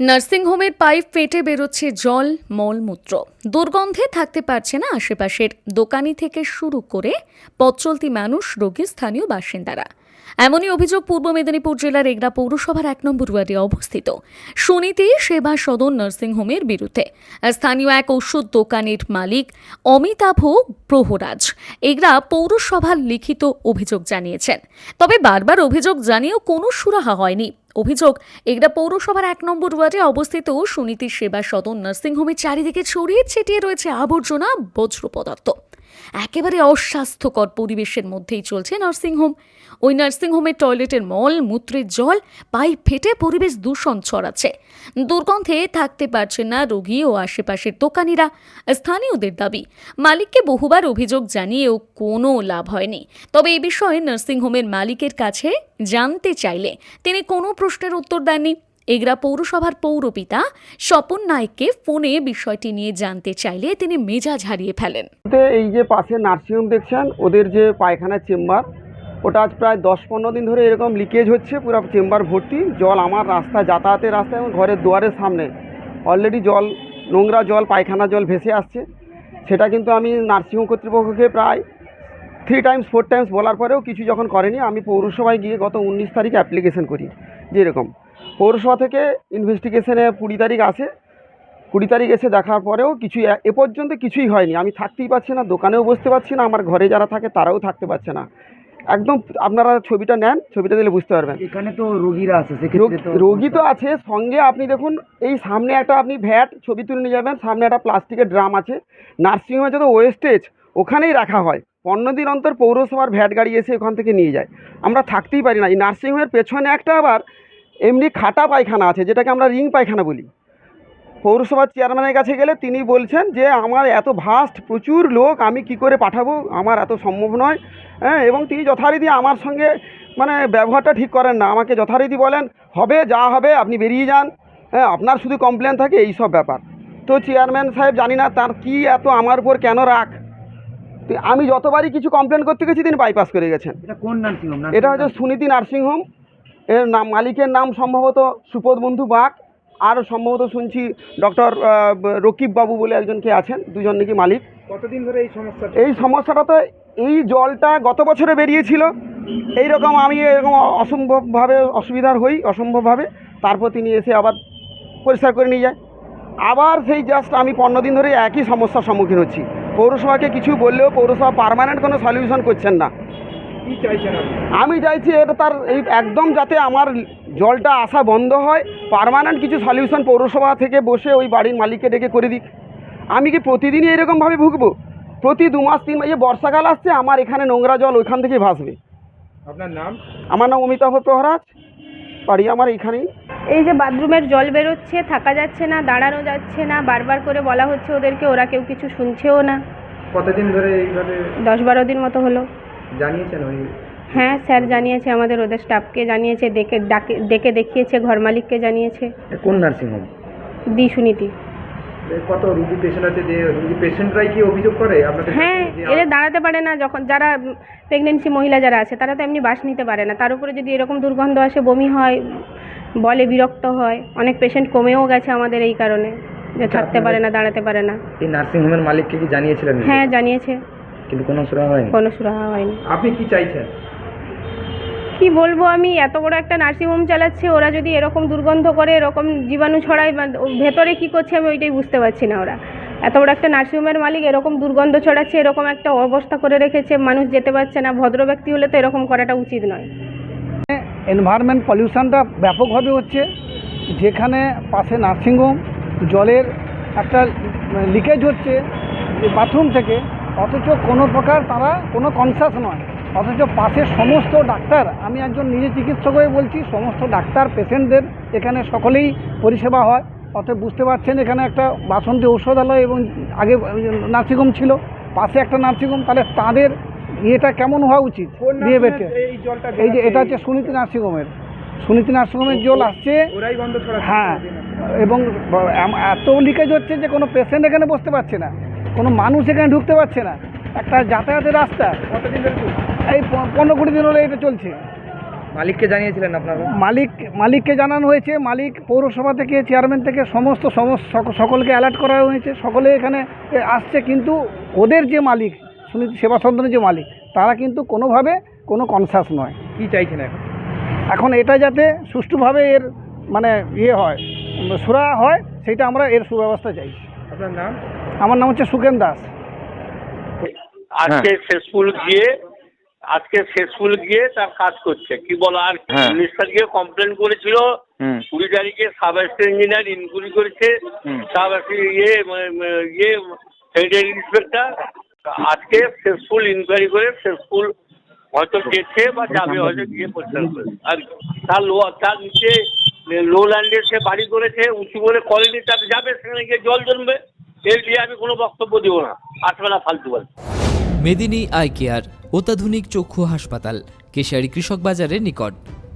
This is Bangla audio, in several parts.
নার্সিংহোমের পাইপ ফেটে বেরোচ্ছে জল, মলমূত্র। দুর্গন্ধে থাকতে পারছে না আশেপাশের দোকানি থেকে শুরু করে পথচলতি মানুষ, রোগী, স্থানীয় বাসিন্দারা। এমনই অভিযোগ পূর্ব মেদিনীপুর জেলার এগরা পৌরসভার এক নম্বর ওয়ার্ডে অবস্থিত। সুনীতি সেবা সদন নার্সিংহোমের বিরুদ্ধে। স্থানীয় এক ওষুধ দোকানের মালিক অমিতাভ প্রহরাজ এগরা পৌরসভার লিখিত অভিযোগ জানিয়েছেন। তবে বারবার অভিযোগ জানিয়েও কোনো সুরাহা হয়নি। অভিযোগ, এগরা পৌরসভার এক নম্বর ওয়ার্ডে অবস্থিত সুনীতি সেবা সদন নার্সিংহোমের চারিদিকে ছড়িয়ে ছিটিয়ে রয়েছে আবর্জনা, বজ্র পদার্থ। একেবারে অস্বাস্থ্যকর পরিবেশের মধ্যেই চলছে নার্সিংহোম। ওই নার্সিংহোমের টয়লেটের মল, মূত্রের জল পাইপ ফেটে পরিবেশ দূষণ ছড়াচ্ছে। দুর্গন্ধে থাকতে পারছে না রোগী ও আশেপাশের দোকানিরা। স্থানীয়দের দাবি, মালিককে বহুবার অভিযোগ জানিয়েও কোনো লাভ হয়নি। তবে এই বিষয়ে নার্সিংহোমের মালিকের কাছে জানতে চাইলে তিনি কোনো প্রশ্নের উত্তর দেননি। এগরা পৌরসভার পৌরপিতা স্বপন নায়ককে ফোনে বিষয়টি নিয়ে জানতে চাইলে তিনি মেজাজ হারিয়ে ফেলেন। এই যে পাশে নার্সিংহোম দেখছেন, ওদের যে পায়খানার চেম্বার, ওটা আজ প্রায় দশ পনেরো দিন ধরে এরকম লিকেজ হচ্ছে, পুরো চেম্বার ভর্তি, জল আমার রাস্তা, যাতায়াতের রাস্তায় এবং ঘরের দুয়ারের সামনে। অলরেডি জল, নোংরা জল, পায়খানা জল ভেসে আসছে। সেটা কিন্তু আমি নার্সিংহোম কর্তৃপক্ষকে প্রায় থ্রি টাইমস ফোর টাইমস বলার পরেও কিছু যখন করেনি, আমি পৌরসভায় গিয়ে গত উনিশ তারিখে অ্যাপ্লিকেশন করি, যে এরকম। পৌরসভা থেকে ইনভেস্টিগেশনে কুড়ি তারিখ আসে। কুড়ি তারিখ এসে দেখার পরেও কিছুই এ- পর্যন্ত কিছুই হয়নি। আমি থাকতেই পারছি না দোকানেও বসতে পারছি না আমার ঘরে যারা থাকে তারাও থাকতে পারছে না। একদম আপনারা ছবিটা নেন ছবিটা দিলে বুঝতে পারবেন। এখানে তো রোগীরা আছে রোগী তো আছে সঙ্গে আপনি দেখুন এই সামনে একটা আপনি ভ্যাট ছবি তুলে নিয়ে যাবেন সামনে একটা প্লাস্টিকের ড্রাম আছে। নার্সিংহোমে যত ওয়েস্টেজ ওখানেই রাখা হয়। পনেরো দিন অন্তর পৌরসভার ভ্যাট গাড়ি এসে ওখান থেকে নিয়ে যায়। আমরা থাকতেই পারি না। এই নার্সিংহোমের পেছনে একটা আবার এমনি খাটা পায়খানা আছে যেটাকে আমরা রিং পায়খানা বলি। পৌরসভার চেয়ারম্যানের কাছে গেলে তিনি বলছেন যে আমার এত ভাস্ট প্রচুর লোক আমি কি করে পাঠাবো? আমার এত সম্ভব নয়। হ্যাঁ এবং তিনি যথারীতি আমার সঙ্গে মানে ব্যবহারটা ঠিক করেন না। আমাকে যথারীতি বলেন হবে যা হবে আপনি বেরিয়ে যান। হ্যাঁ আপনার শুধু কমপ্লেন থাকে এই সব ব্যাপার। তো চেয়ারম্যান সাহেব জানি না তার কি এত আমার উপর কেন রাখ আমি যতবারই কিছু কমপ্লেন করতে গেছি তিনি বাইপাস করে গেছেন। এটা কোন নার্সিং হোম এটা হচ্ছে সুনীতি নার্সিংহোম। এর নাম মালিকের নাম সম্ভবত সুপদ বন্ধু বাগ। আর সম্ভবত শুনছি ডক্টর রকিব বাবু বলে একজন কে আছেন দুজন নাকি মালিক। কতদিন ধরে এই সমস্যা এই সমস্যাটা তো এই জলটা গত বছরে বেরিয়েছিল। এই রকম আমি এরকম অসম্ভবভাবে অসুবিধার হই অসম্ভবভাবে। তারপর তিনি এসে আবার পরিষ্কার করে নিয়ে যায়। আবার সেই জাস্ট আমি পনেরো দিন ধরে একই সমস্যার সম্মুখীন হচ্ছি। পৌরসভাকে কিছু বললেও পৌরসভা পারমানেন্ট কোনো সলিউশন করছেন না। আমি চাইছি এটা তার এই একদম যাতে আমার জলটা আসা বন্ধ হয় পার্মানেন্ট কিছু সলিউশন পৌরসভা থেকে বসে ওই বাড়ির মালিককে ডেকে করে দিক। আমি কি প্রতিদিনই এরকমভাবে ভুগবো? প্রতি দু মাস তিন মাস এই বর্ষাকাল আসছে আমার এখানে নোংরা জল ওইখান থেকেই ভাসবে। আপনার নাম? আমার নাম অমিতাভ প্রহরাজ বাড়ি আমার এইখানেই। এই যে বাথরুমের জল বেরোচ্ছে থাকা যাচ্ছে না দাঁড়ানো যাচ্ছে না বারবার করে বলা হচ্ছে ওদেরকে ওরা কেউ কিছু শুনছেও না। কতদিন ধরে এইভাবে দশ বারো দিন মতো হলো। জানিয়েছেন ওই হ্যাঁ স্যার জানিয়েছে আমাদের ওদের স্টাফকে জানিয়েছে ডেকে ডাকে ডেকে দেখিয়েছে ঘর মালিককে জানিয়েছে। কোন নার্সিং হোম? দি সুনীতি। কত রুগী পেশেন্ট আছে যে রুগী পেশেন্টরাই কি অভিযোগ করে? আপনাদের হ্যাঁ এরা দাঁড়াতে পারে না যখন যারা প্রেগনেন্সি মহিলা যারা আছে তারা তো এমনি বাস নিতে পারে না। তার উপরে যদি এরকম দুর্গন্ধ আসে বমি হয় বলে বিরক্ত হয় অনেক পেশেন্ট কমেও গেছে আমাদের এই কারণে যে থাকতে পারে না দাঁড়াতে পারে না। এই নার্সিং হোমের মালিককে কি জানিয়েছিলেন? হ্যাঁ জানিয়েছে। কিন্তু কোনো সুরাহা হয়নি? কোনো সুরাহা হয়নি। আপনি কি চাইছেন? কি বলব আমি এত বড় একটা নার্সিংহোম চালাচ্ছে ওরা যদি এরকম দুর্গন্ধ করে এরকম জীবাণু ছড়ায় বা ভেতরে কি করছে আমি ওইটাই বুঝতে পারছি না ওরা। এত বড় একটা নার্সিংহোমের মালিক এরকম দুর্গন্ধ ছড়াচ্ছে এরকম একটা অবস্থা করে রেখেছে মানুষ যেতে পারছে না ভদ্র ব্যক্তি হলে তো এরকম করাটা উচিত নয়। এনভায়রনমেন্ট পলিউশনটা ব্যাপকভাবে হচ্ছে যেখানে পাশে নার্সিংহোম জলের একটা লিকেজ হচ্ছে বাথরুম থেকে অথচ কোনো প্রকার তারা কোনো কনসাস নয়। অথচ পাশে সমস্ত ডাক্তার আমি একজন নিজে চিকিৎসক হয়ে বলছি সমস্ত ডাক্তার পেশেন্টদের এখানে সকলেই পরিষেবা হয়। অতএব বুঝতে পারছেন এখানে একটা বাসন্তী ঔষধালয় এবং আগে নার্সিংহোম ছিল। পাশে একটা নার্সিংহোম তাহলে তাদের ইয়েটা কেমন হওয়া উচিত? বিহেভিয়ারটা এই এই যে এটা হচ্ছে সুনীতি নার্সিংহোমের। সুনীতি নার্সিংহোমের জল আসছে। হ্যাঁ এবং এত লিকেজ হচ্ছে যে কোনো পেশেন্ট এখানে বসতে পারছে না। কোনো মানুষ এখানে ঢুকতে পারছে না। একটা যাতায়াতের রাস্তা। এই পনেরো কুড়ি দিন হলে এটা চলছে। মালিককে জানিয়েছিলেন আপনারা? মালিক মালিককে জানানো হয়েছে। মালিক পৌরসভা থেকে চেয়ারম্যান থেকে সমস্ত সমস্ত সকলকে অ্যালার্ট করা হয়েছে। সকলে এখানে আসছে। কিন্তু ওদের যে মালিক সুনীতি সেবা সদনের যে মালিক তারা কিন্তু কোনোভাবে কোনো কনসাস নয়। কি চাইছেন এখন? এখন এটা যাতে সুষ্ঠুভাবে এর মানে ইয়ে হয় সুরা হয় সেটা আমরা এর সুব্যবস্থা চাইছি। আপনার নাম? আমার নাম হচ্ছে সুকেন দাস। আজকে শেষফুল গিয়ে আজকে শেষফুল গিয়ে তার কাজ করছে। কি বলো আর হ্যাঁ। উনিশ তারিখে কমপ্লেন করেছিল কুড়ি তারিখে সাব ইঞ্জিনিয়ার ইনকোয়ারি করেছে সাব ইয়ে ইয়ে হেড ইন্সপেক্টর আজকে শেষফুল ইনকোয়ারি করে শেষফুল হয়তো গেছে বা যাবে হয়তো গিয়ে পরিষ্কার করে। আর তার লো তার নিচে লো ল্যান্ডে সে বাড়ি করেছে উঁচু করে কলেনি তাতে যাবে সেখানে গিয়ে জল জমবে। এর দিয়ে আমি কোনো বক্তব্য দিব না। আটবেলা ফালতু বল মেদিনী আই কেয়ার, অত্যাধুনিক চক্ষু হাসপাতাল, কেশারি কৃষক বাজারের নিকট।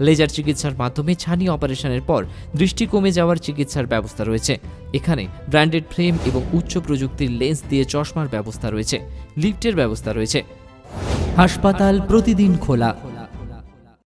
লেজার চিকিৎসার মাধ্যমে ছানি অপারেশনের পর দৃষ্টি কমে যাওয়ার চিকিৎসার ব্যবস্থা রয়েছে। এখানে ব্র্যান্ডেড ফ্রেম এবং উচ্চ প্রযুক্তির লেন্স দিয়ে চশমার ব্যবস্থা রয়েছে। লিফটের ব্যবস্থা রয়েছে। হাসপাতাল প্রতিদিন খোলা।